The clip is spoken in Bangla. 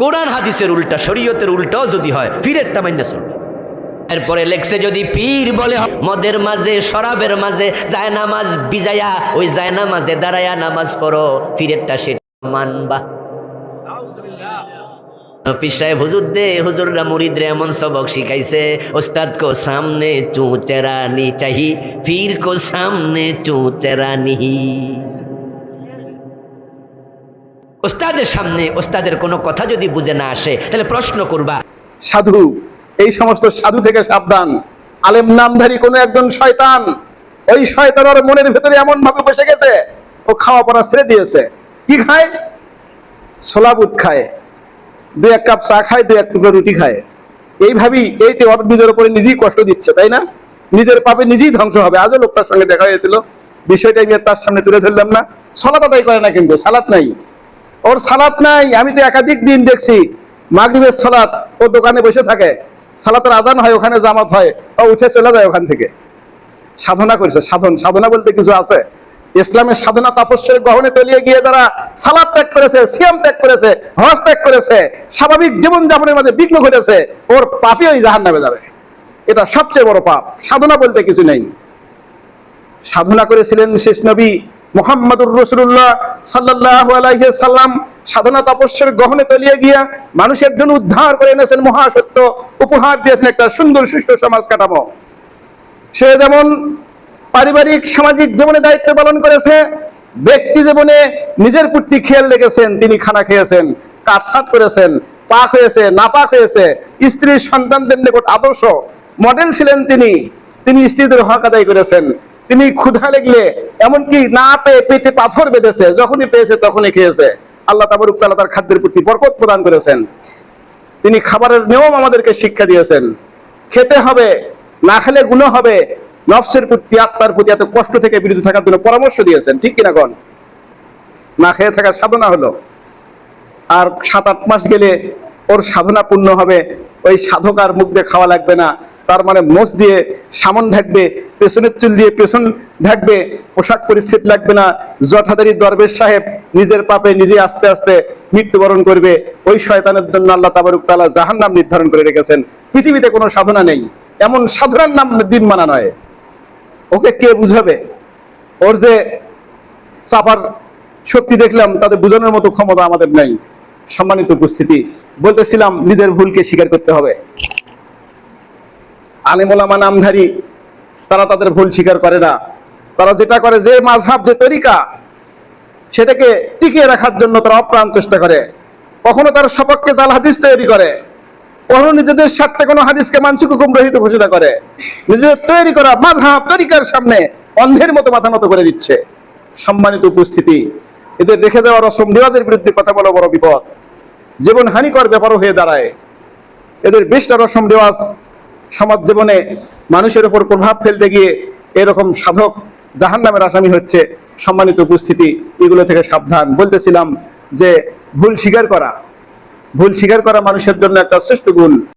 কোরআন হাদিসের উল্টা, শরীয়তের উল্টাও যদি হয় ফিরেরটা মান্য চলবে এরপরে লেখছে যদি পীর বলে, মদের মাঝে, শরাবের মাঝে, যায় নামাজ বিজায়া, ওই যায় নামাজে দাঁড়ায়া নামাজ পড়ো, ফিরেরটা সেটা মানবা। দে এমন সবক শিখাইছে, ওস্তাদ কো সামনে চু চেরানি চাহি ফির কো সামনে চু চেরানি ওস্তাদের সামনে ওস্তাদের কোনো কথা যদি বুঝে না আসে, তাহলে প্রশ্ন করবা। সাধু, এই সমস্ত সাধু থেকে সাবধান। আলেম নামধারী কোনো একজন শয়তান, ওই শয়তান ওর মনের ভেতরে এমন ভাবে বসে গেছে, ও খাওয়া পড়া ছেড়ে দিয়েছে। কি খায়? বুট খায়। দু এক কাপ চা খায়, দু এক টুকরো রুটি খায়। এইভাবেই এই তো ওর নিজের উপরে নিজেই কষ্ট দিচ্ছে, তাই না? নিজের পাপে নিজেই ধ্বংস হবে। আজও লোকটার সঙ্গে দেখা হয়েছিল। বিষয়টা আমি তার সামনে তুলে ধরলাম না। সলাত আদায় করে না কিন্তু, সালাত নাই। ওর সালাত নাই, আমি তো একাধিক দিন দেখছি। মাগরিবের সালাত, ও দোকানে বসে থাকে। সালাতের আজান হয়, ওখানে জামাত হয়, ও উঠে চলে যায় ওখান থেকে। সাধনা করেছে, সাধন, সাধনা বলতে কিছু আছে? ইসলামের সাধনা তপস্যের গহনে তলিয়ে গিয়ে তারা সালাদ ত্যাগ করেছে, সিয়াম ত্যাগ করেছে, হজ ত্যাগ করেছে, স্বাভাবিক জীবন যাপনের মাঝে বিঘ্ন ঘটেছে, ওর পাপই ওই জাহান নামে যাবে। এটা সবচেয়ে বড় পাপ। সাধনা বলতে কিছু নেই। সাধনা করেছিলেন শেষ নবী মোহাম্মদুর রসুল্লাহ সাল্লাহ আলাইহি সাল্লাম সাধনা তপস্যার গহনে তলিয়ে গিয়া মানুষের জন্য উদ্ধার করে এনেছেন মহাসত্য, উপহার দিয়েছেন একটা সুন্দর সুস্থ সমাজ কাঠামো। সে যেমন পারিবারিক, সামাজিক জীবনে দায়িত্ব পালন করেছে, ব্যক্তি জীবনে নিজের প্রতি খেয়াল রেখেছেন, তিনি খানা খেয়েছেন, কাটছাট করেছেন, পাক হয়েছে, নাপাক হয়েছে, স্ত্রী সন্তানদের নিকট আদর্শ, মডেল ছিলেন তিনি তিনি স্ত্রীদের হক আদায় করেছেন। তিনি ক্ষুধা লেগলে, এমনকি না পেয়ে পেটে পাথর বেঁধেছে, যখনই পেয়েছে তখনই খেয়েছে। আল্লাহ তাবরুক তাআলা তার খাদ্যের প্রতি বরকত প্রদান করেছেন। তিনি খাবারের নিয়ম আমাদেরকে শিক্ষা দিয়েছেন। খেতে হবে, না খেলে গুণ হবে। নফসের প্রতি, আত্মার প্রতি এত কষ্ট থেকে বিরত থাকার জন্য পরামর্শ দিয়েছেন, ঠিক কিনা কন? না খেয়ে থাকার সাধনা হলো। আর সাত আট মাস গেলে ওর সাধনা পূর্ণ হবে। ওই সাধক আর মুখ দিয়ে খাওয়া লাগবে না। তার মানে মোষ দিয়ে সামন ঢাকবে, পেছনের চুল দিয়ে পেছন ঢাকবে, পোশাক পরিচ্ছেদ লাগবে না। জঠাদারি দরবেশ সাহেব নিজের পাপে নিজে আস্তে আস্তে মৃত্যুবরণ করবে। ওই শয়তানের জন্য আল্লাহ তাবারুক তালা জাহান নাম নির্ধারণ করে রেখেছেন। পৃথিবীতে কোনো সাধনা নেই। এমন সাধনার নাম দিন মানা নয়। ওকে কে বুঝাবে? ওর যে চাপার শক্তি দেখলাম, তাদের বোঝানোর মতো ক্ষমতা আমাদের নাই। সম্মানিত উপস্থিতি, বলতেছিলাম নিজের ভুলকে স্বীকার করতে হবে। আলিমোলামা নামধারী, তারা তাদের ভুল স্বীকার করে না। তারা যেটা করে, যে মাঝহাব, যে তরিকা, সেটাকে টিকিয়ে রাখার জন্য তারা অপ্রাণ চেষ্টা করে। কখনো তার সপক্ষে জাল হাদিস তৈরি করে। কখনো নিজেদের স্বার্থে কোনো হাদিসকে মানসিক হুকুম রহিত ঘোষণা করে। নিজেদের তৈরি করা মাঝহাব, তরিকার সামনে অন্ধের মতো মাথা নত করে দিচ্ছে। সম্মানিত উপস্থিতি, এদের রেখে দেওয়া রসম রিওয়াজের বিরুদ্ধে কথা বলা বড় বিপদ। জীবন হানিকর ব্যাপারও হয়ে দাঁড়ায়। এদের বেশটা রসম রেওয়াজ সমাজ জীবনে মানুষের উপর প্রভাব ফেলতে গিয়ে এরকম সাধক জাহান নামের আসামি হচ্ছে সম্মানিত উপস্থিতি, এগুলো থেকে সাবধান। বলতেছিলাম যে ভুল স্বীকার করা, ভুল স্বীকার করা মানুষের জন্য একটা শ্রেষ্ঠ গুণ।